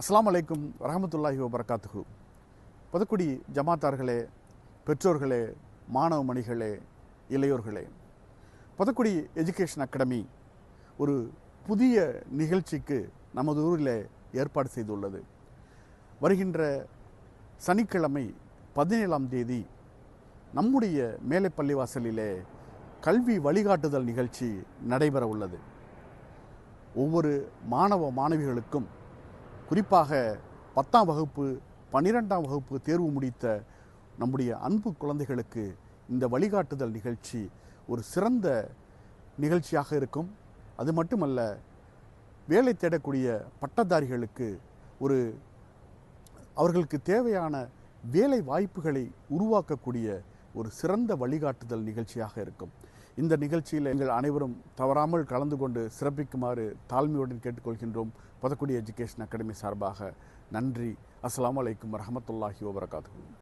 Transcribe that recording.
அஸ்லாம் அலைக்கும் வரஹமத்துல்லாஹி வபரகாத்துஹு. பதக்குடி ஜமாத்தார்களே பெற்றோர்களே மாணவ மணிகளே இளையோர்களே பதக்குடி எஜுகேஷன் அகாடமி ஒரு புதிய நிகழ்ச்சிக்கு நமது ஊரில் ஏற்பாடு செய்துள்ளது. வருகின்ற சனிக்கிழமை பதினேழாம் தேதி நம்முடைய மேலை பள்ளிவாசலிலே கல்வி வழிகாட்டுதல் நிகழ்ச்சி நடைபெற உள்ளது ஒவ்வொரு மாணவ மாணவிகளுக்கும் குறிப்பாக பத்தாம் வகுப்பு பன்னிரெண்டாம் வகுப்பு தேர்வு முடித்த நம்முடைய அன்பு குழந்தைகளுக்கு இந்த வழிகாட்டுதல் நிகழ்ச்சி ஒரு சிறந்த நிகழ்ச்சியாக இருக்கும். அது மட்டுமல்ல வேலை தேடக்கூடிய பட்டதாரிகளுக்கு ஒரு அவர்களுக்கு தேவையான வேலை வாய்ப்புகளை உருவாக்கக்கூடிய ஒரு சிறந்த வழிகாட்டுதல் நிகழ்ச்சியாக இருக்கும். இந்த நிகழ்ச்சியில் எங்கள் அனைவரும் தவறாமல் கலந்து கொண்டு சிறப்பிக்குமாறு தாழ்மையுடன் கேட்டுக்கொள்கின்றோம். பதக்குடி எஜுகேஷன் அகாடமி சார்பாக நன்றி. அஸ்லாம் வலைக்கம் வரஹமத்துல்லாஹி வபரகாத்து